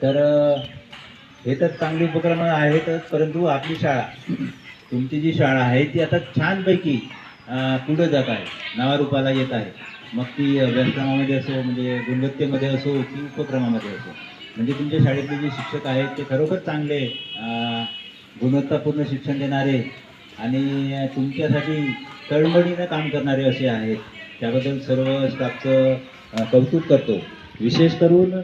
तर हे तर चांगले उपक्रम आहेतच परंतु आपली शाळा तुमची जी शाळा आहे ती आता छानपैकी पुढे पुढं जात आहे नावारूपाला येत आहे. मग ती अभ्यासक्रमामध्ये असो म्हणजे गुणवत्तेमध्ये असो की उपक्रमामध्ये असो. म्हणजे तुमच्या शाळेतले जे शिक्षक आहेत ते खरोखर चांगले गुणवत्तापूर्ण शिक्षण देणारे आणि तुमच्यासाठी तळमळीनं काम करणारे असे आहेत. त्याबद्दल सर्व स्टाफचं कौतुक करतो. विशेष करून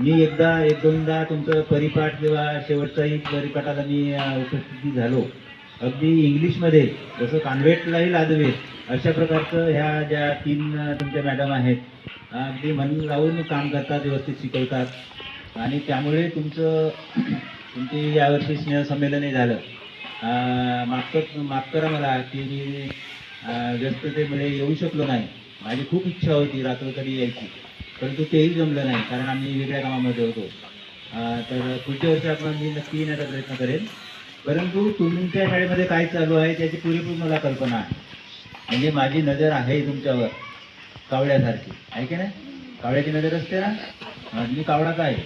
मी एकदा एक दोनदा तुमचं परिपाठ किंवा शेवटचाही परिपाठाला मी उपस्थिती झालो. अगदी इंग्लिशमध्ये जसं कान्व्हेटलाही लादवे अशा प्रकारचं ह्या ज्या तीन तुमच्या मॅडम आहेत अगदी मन लावून काम करतात व्यवस्थित शिकवतात. आणि त्यामुळे तुमचं तुमची यावर्षी स्नेहसंमेलनही झालं. मागचं माफ कर माफ करा मला की मी व्यस्ततेमध्ये व्यस्ततेमुळे येऊ शकलो नाही. माझी खूप इच्छा होती रात्रकरी यायची. परंतु तेही जमलं नाही कारण आम्ही वेगळ्या कामामध्ये होतो. तर पुढच्या वर्षी आपण मी नक्की येण्याचा प्रयत्न करेन. परंतु तुमच्या शाळेमध्ये काय चालू आहे त्याची पुरेपूर मला कल्पना आहे. म्हणजे माझी नजर आहे तुमच्यावर कावळ्यासारखी. आहे की नाही? कावळ्याची नजर असते ना? मी कावडाचा आहे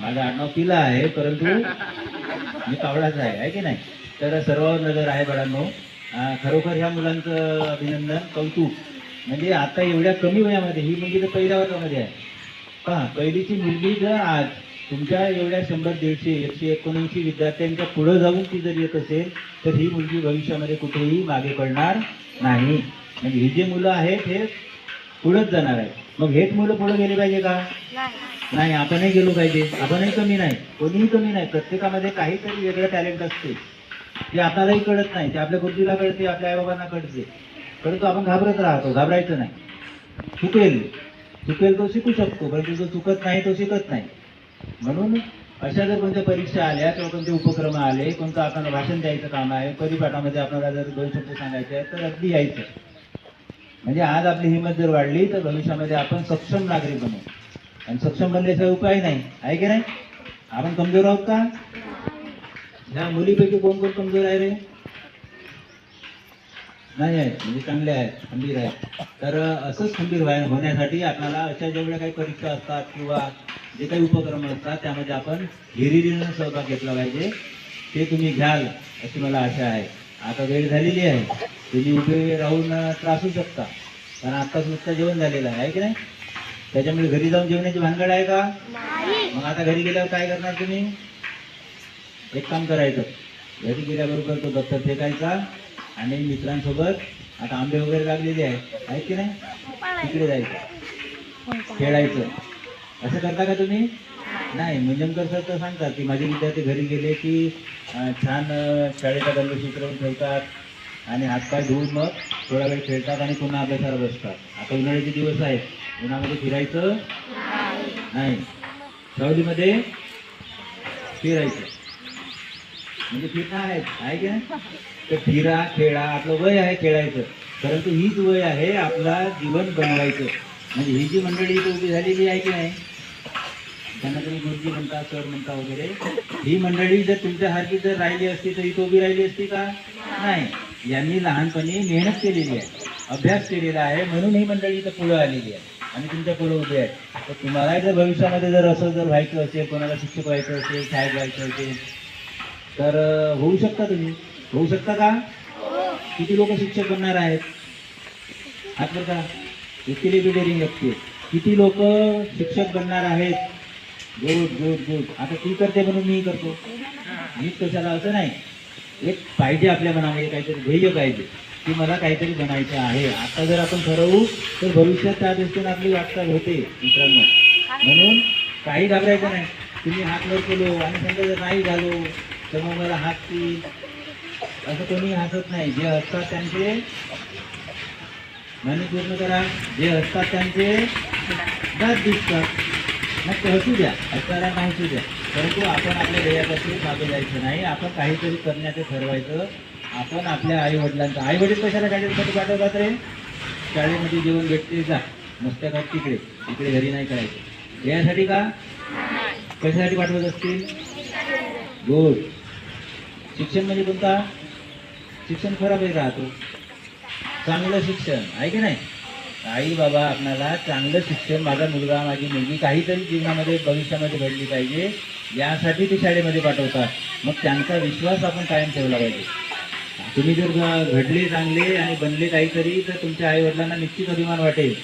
माझं आडनाव पिला आहे परंतु मी कावळाच आहे आहे की नाही? तर सर्वांवर नजर आहे बाळांनो. खरोखर ह्या मुलांचं अभिनंदन कौतुक. म्हणजे आता एवढ्या कमी वयामध्ये ही मुलगी तर पहिल्या वर्गामध्ये आहे. पहा पहिलीची मुलगी जर आज तुमच्या एवढ्या शंभर दीडशे एकशे एकोणऐंशी विद्यार्थ्यांच्या पुढं जाऊन ती जर येत असेल तर ही मुलगी भविष्यामध्ये कुठेही मागे पडणार नाही. म्हणजे ही जी मुलं आहेत हे पुढंच जाणार आहे मग हेच मुलं पुढे गेले पाहिजे का? नाही. आपणही गेलो पाहिजे. आपणही कमी नाही. कोणीही कमी नाही. प्रत्येकामध्ये काहीतरी वेगळं टॅलेंट असते. ते आपल्यालाही कळत नाही ते आपल्या गुरुजीला कळते आपल्या आईबाबांना कळते. परंतु आपण घाबरत राहतो घाबरायचं नाही. चुकेल. चुकेल तो शिकू शकतो परंतु जो चुकत नाही तो शिकत नाही. म्हणून अशा जर कोणत्या परीक्षा आल्या किंवा कोणते उपक्रम आले कोणतं आपल्याला भाषण द्यायचं काम आहे परिपाठामध्ये आपल्याला जर दोन शब्द सांगायचे आहेत तर अगदी यायचं. म्हणजे आज आपली हिंमत जर वाढली तर भविष्यामध्ये आपण सक्षम नागरिक बनू. आणि सक्षम बनल्याशिवाय उपाय नाही. आहे की नाही? आपण कमजोर आहोत का? ह्या मुलीपैकी कोण कोण कमजोर आहे रे? नाही आहे म्हणजे चांगले आहेत खंबीर आहेत. तर असंच खंबीर व्हाय होण्यासाठी आपल्याला अशा जेवढ्या काही परीक्षा असतात किंवा जे काही उपक्रम असतात त्यामध्ये आपण हिरिरीनं सहभाग घेतला पाहिजे. ते तुम्ही घ्याल अशी मला आशा आहे. आता वेळ झालेली आहे. तुम्ही उभे राहून त्रासू शकता. कारण आत्ताच नुसतं जेवण झालेलं आहे की नाही? त्याच्यामुळे घरी जाऊन जेवणाची भानगड आहे का? मग आता घरी गेल्यावर काय करणार तुम्ही? एक काम करायचं. घरी गेल्याबरोबर तो दप्तर फेकायचा. आणि मित्रांसोबत आता आंबे वगैरे लागलेले आहेत आहेत की नाही? तिकडे जायचं. खेळायचं. असं करता का तुम्ही? नाही मंजमकर सर तर सांगतात की माझे विद्यार्थी घरी गेले की छान शाळेचा दंड उतरवून ठेवतात आणि हातपाय धुवून मग थोडा वेळ खेळतात आणि पुन्हा अभ्यासाला बसतात. आता उन्हाळ्याचे दिवस आहेत. उन्हामध्ये फिरायचं? नाही. सावलीमध्ये फिरायचं. म्हणजे ठीक आहे? आहे की नाही? तर फिरा खेळा आपलं वय आहे खेळायचं. परंतु हीच वय आहे आपला जीवन बनवायचं. म्हणजे ही जी मंडळी इथे उभी झालेली आहे की नाही? त्यांना तुम्ही गुरुजी म्हणता सर म्हणता वगैरे. ही मंडळी जर तुमच्यासारखी जर राहिली असती तर इथं उभी राहिली असती का? नाही. यांनी लहानपणी मेहनत केलेली आहे. अभ्यास केलेला आहे. म्हणून ही मंडळी इथं पुढं आलेली आहे. आणि तुमच्यापुढे उभी आहे. तर तुम्हालाही जर भविष्यामध्ये जर असं जर व्हायचं असेल कोणाला शिक्षक व्हायचं असेल शाळेत जायचं असेल तर होऊ शकता तुम्ही. होऊ शकता का? किती लोक शिक्षक बनणार आहेत? हात बरं का व्यक्तीला बी डेअरिंग व्यक्ती. किती लोक शिक्षक बनणार आहेत? Good good good. आता ती करते म्हणून मी करतो. मीच कशाला? असं नाही. एक पाहिजे आपल्या मनामध्ये काहीतरी ध्येय पाहिजे. की मला काहीतरी बनायचं आहे. आता जर आपण ठरवू तर भविष्यात त्या दृष्टीने आपली वाटचाल होते मित्रांनो. म्हणून काही घाबरायचं नाही. तुम्ही हात वर केलो आणि समजा जर नाही झालो हात ती असं कोणी हसत नाही. जे असतात त्यांचे म्हणे पूर्ण करा. जे असतात त्यांचे दात दिसतात. मग ते हसू द्या. हसणारा नाही हसू द्या. परंतु आपण आपल्या ध्येयापासून मागे जायचं नाही. आपण काहीतरी करण्याचं ठरवायचं. आपण आपल्या आई वडिलांचं आई वडील कशाला शाळेसाठी पाठवतात रे? शाळेमध्ये जेवण भेटते जा. मस्त्या खात तिकडे. इकडे घरी नाही करायचं यासाठी का? कशासाठी पाठवत असतील? गुड. शिक्षण म्हणजे कोणता? शिक्षण खराब आहे राहतो. चांगलं शिक्षण आहे की नाही? आई बाबा आपणाला चांगलं शिक्षण माझा मुलगा माझी मुलगी काहीतरी जीवनामध्ये भविष्यामध्ये घडली पाहिजे यासाठी ते शाळेमध्ये पाठवतात. मग त्यांचा विश्वास आपण कायम ठेवला पाहिजे. तुम्ही जर घडले चांगले आणि बनले काहीतरी तर तुमच्या आईवडिलांना निश्चित अभिमान वाटेल.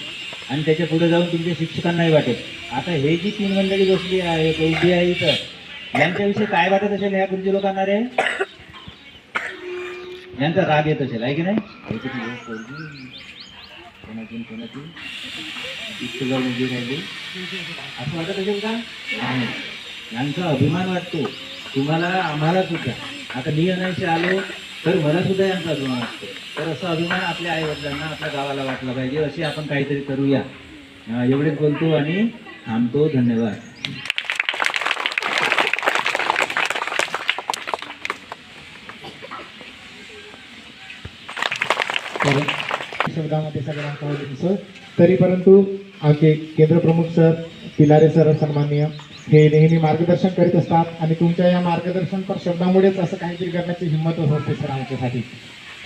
आणि त्याच्या पुढे जाऊन तुमच्या शिक्षकांनाही वाटेल. आता हे जी तीन मंडळी बसली आहे उभी आहे इथं यांच्याविषयी काय वाटत असेल ह्या गुरुजी लोकांना रे? यांचा राग येत असेल आहे की नाही? कोणाची कोणाची इतकं जाऊन उभी राहिली असं वाटत असेल का? यांचा अभिमान वाटतो. तुम्हाला आम्हाला सुद्धा. आता मी अनायसे आलो तर मला सुद्धा यांचा अभिमान वाटतो. तर असा अभिमान आपल्या आई वडिलांना आपल्या गावाला वाटला पाहिजे. असे आपण काहीतरी करूया. एवढेच बोलतो आणि थांबतो. धन्यवाद तर शब्दामध्ये सगळ्यांचा आवडीचं सर तरी परंतु आमचे केंद्रप्रमुख सर पिलारे सर सन्माननीय हे नेहमी मार्गदर्शन करीत असतात आणि तुमच्या या मार्गदर्शनपर शब्दामुळेच असं काहीतरी करण्याची हिंमत होत सर आमच्यासाठी.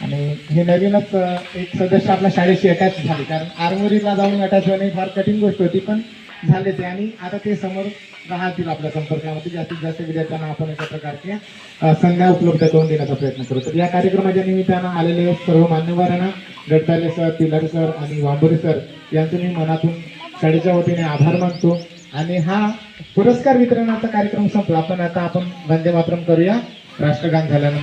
आणि हे नवीनच एक सदस्य आपल्या शाळेशी अटॅच झाली. कारण आर्मोरीला जाऊन अटॅच होणे फार कठीण गोष्ट होती पण झाले ते. आणि आता ते समोर राहतील आपल्या संपर्कामध्ये. जास्तीत जास्त विद्यार्थ्यांना आपण अशा प्रकारचे संघ्या उपलब्ध करून देण्याचा प्रयत्न करू. तर या कार्यक्रमाच्या निमित्तानं आलेले सर्व मान्यवरांना गडताले सर तिलारी सर आणि वांबोरे सर यांचं मी मनातून शाळेच्या वतीने आभार मानतो. आणि हा पुरस्कार वितरणाचा कार्यक्रम संपला. पण आता आपण वंदे मातरम करूया. राष्ट्रगान झाल्यानंतर.